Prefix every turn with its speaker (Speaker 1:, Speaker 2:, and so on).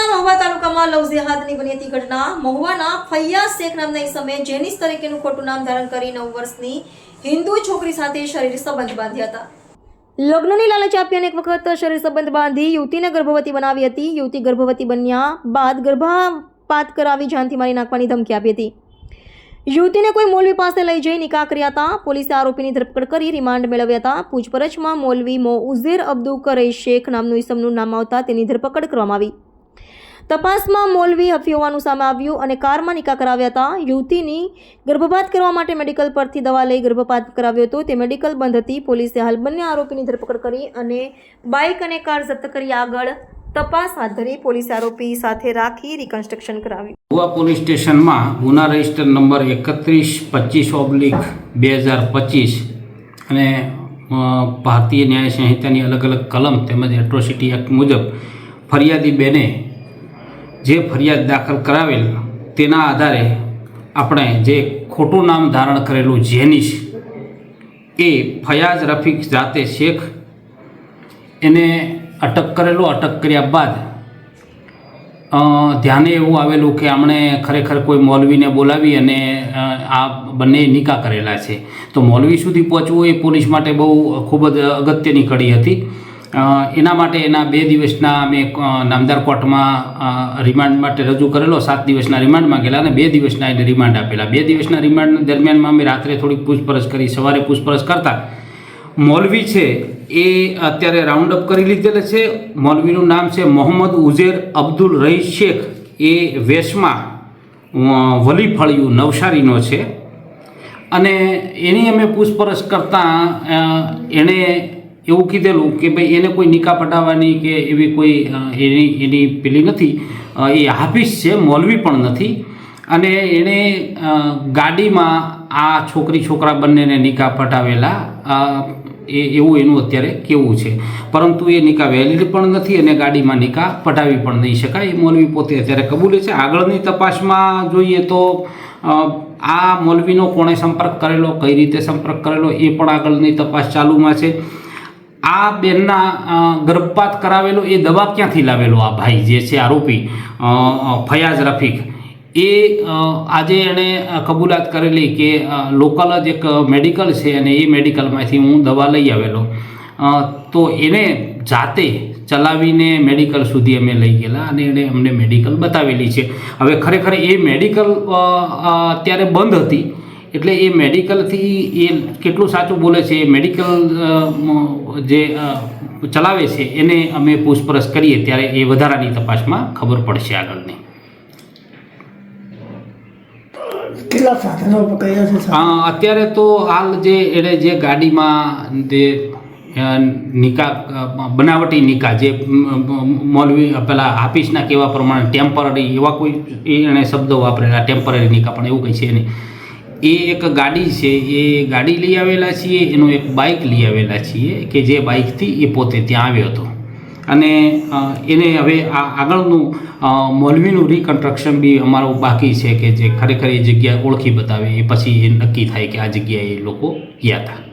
Speaker 1: સુરતના મહુવા તાલુકામાં લવ જેહાદની બની હતી ઘટના. મહુવાના ફૈયાઝ શેખ નામના સમયે જેનિસ તરીકેનું ખોટું નામ ધારણ કરી નવ વર્ષની હિન્દુ છોકરી સાથે શરીર સંબંધ બાંધ્યા હતા. લગ્નની લાલચ આપી એક વખત શરીર સંબંધ બાંધી યુવતીને ગર્ભવતી બનાવી હતી. યુવતી ગર્ભવતી બન્યા બાદ ગર્ભપાત કરાવી જાનથી મારી નાખવાની ધમકી આપી હતી. યુવતીને કોઈ મૌલવી પાસે લઈ જઈ નિકાહ કર્યા હતા. પોલીસે આરોપીની ધરપકડ કરી રિમાન્ડ મેળવ્યા હતા. પૂછપરછમાં મૌલવી મો ઉઝેર અબ્દુલ કરે શેખ નામનું ઇસમનું નામ આવતા તેની ધરપકડ કરવામાં આવી. તપાસમાં મૌલવી હફી હોવાનું સામે આવ્યું અને કારમાં નિકા કરાવ્યા હતા. યુવતીની ગર્ભપાત કરવા માટે મેડિકલ પરથી દવા લઈ ગર્ભપાત કરાવ્યો હતો. તે મેડિકલ બંધ હતી. પોલીસે હાલ બંને આરોપીની ધરપકડ કરી અને બાઇક અને કાર જપ્ત કરી આગળ તપાસ હાથ ધરી પોલીસે આરોપી સાથે રાખી રિકન્સ્ટ્રક્શન કરાવ્યું.
Speaker 2: ગોવા પોલીસ સ્ટેશનમાં ગુના રજિસ્ટર નંબર એકત્રીસ, પચીસ ઓબ્લિક, બે હજાર પચીસ અને ભારતીય ન્યાય સંહિતાની અલગ અલગ કલમ તેમજ એટ્રોસિટી એક્ટ મુજબ ફરિયાદી બેને જે ફરિયાદ દાખલ કરાવેલ તેના આધારે આપણે જે ખોટું નામ ધારણ કરેલું જેનિશ એ ફયાઝ રફીક જાતે શેખ એને અટક કરેલો, અટક કર્યા બાદ ધ્યાને એવું આવેલું કે આમણે ખરેખર કોઈ મૌલવીને બોલાવી અને આ બંને નિકા કરેલા છે. તો મૌલવી સુધી પહોંચવું એ પોલીસ માટે બહુ ખૂબ જ અગત્યની કડી હતી. એના માટે એના બે દિવસના અમે નામદાર કોર્ટમાં રિમાન્ડ માટે રજૂ કરેલો. સાત દિવસના રિમાન્ડમાં ગયેલા અને બે દિવસના એને રિમાન્ડ આપેલા. બે દિવસના રિમાન્ડ દરમિયાનમાં અમે રાત્રે થોડીક પૂછપરછ કરી, સવારે પૂછપરછ કરતા. મૌલવી છે એ અત્યારે રાઉન્ડ અપ કરી લીધેલ છે. મૌલવીનું નામ છે મોહમ્મદ ઉઝેર અબ્દુલ રહી શેખ. એ વેશમાં વલી નવસારીનો છે. અને એની અમે પૂછપરછ કરતાં એણે એવું કીધેલું કે ભાઈ એને કોઈ નિકાહ પટાવવાની કે એવી કોઈ એની એની પેલી નથી. એ હાફિઝ છે, મૌલવી પણ નથી. અને એણે ગાડીમાં આ છોકરી, છોકરા બંનેને નિકાહ પટાવેલા. એ, એવું એનું અત્યારે કેવું છે. પરંતુ એ નિકાહ વેલિડ પણ નથી અને ગાડીમાં નિકાહ પટાવી પણ નહીં શકાય. એ મૌલવી પોતે અત્યારે કબૂલે છે. આગળની તપાસમાં જોઈએ તો આ મૌલવીનો કોણે સંપર્ક કરેલો, કઈ રીતે સંપર્ક કરેલો, એ પણ આગળની તપાસ ચાલુમાં છે. આ બેનના ગર્ભપાત કરાવેલો, એ દવા ક્યાંથી લાવેલો? આ ભાઈ જે છે આરોપી ફયાઝ રફીક. એ આજે એણે કબૂલાત કરેલી કે લોકલ જ એક મેડિકલ છે અને એ મેડિકલમાંથી હું દવા લઈ આવેલો. તો એને જાતે ચલાવીને મેડિકલ સુધી અમે લઈ ગયેલા અને એણે અમને મેડિકલ બતાવેલી છે. હવે ખરેખર એ મેડિકલ અત્યારે બંધ હતી. એટલે એ મેડિકલથી એ કેટલું સાચું બોલે છે એ મેડિકલ જે ચલાવે છે એને અમે પૂછપરછ કરીએ ત્યારે એ વધારાની તપાસમાં ખબર પડશે આગળની. અત્યારે તો હાલ જે એણે જે ગાડીમાં જે નિકા બનાવટી નિકા જે મ, મ, પેલા હાફિસના કહેવા પ્રમાણે ટેમ્પરરી એવા કોઈ એણે શબ્દો વાપરેલા ટેમ્પરરી નિકા પણ એવું કંઈ છે નહીં. એ એક ગાડી છે, એ ગાડી લઈ આવેલા છીએ, એનું એક બાઇક લઈ આવેલા છીએ, કે જે બાઇકથી એ પોતે ત્યાં આવ્યો હતો. અને એને હવે આ આગળનું મોલવીનું રિકન્સ્ટ્રક્શન બી અમારું બાકી છે કે જે ખરેખર એ જગ્યા ઓળખી બતાવે, એ પછી એ નક્કી થાય કે આ જગ્યાએ એ લોકો ગયા હતા.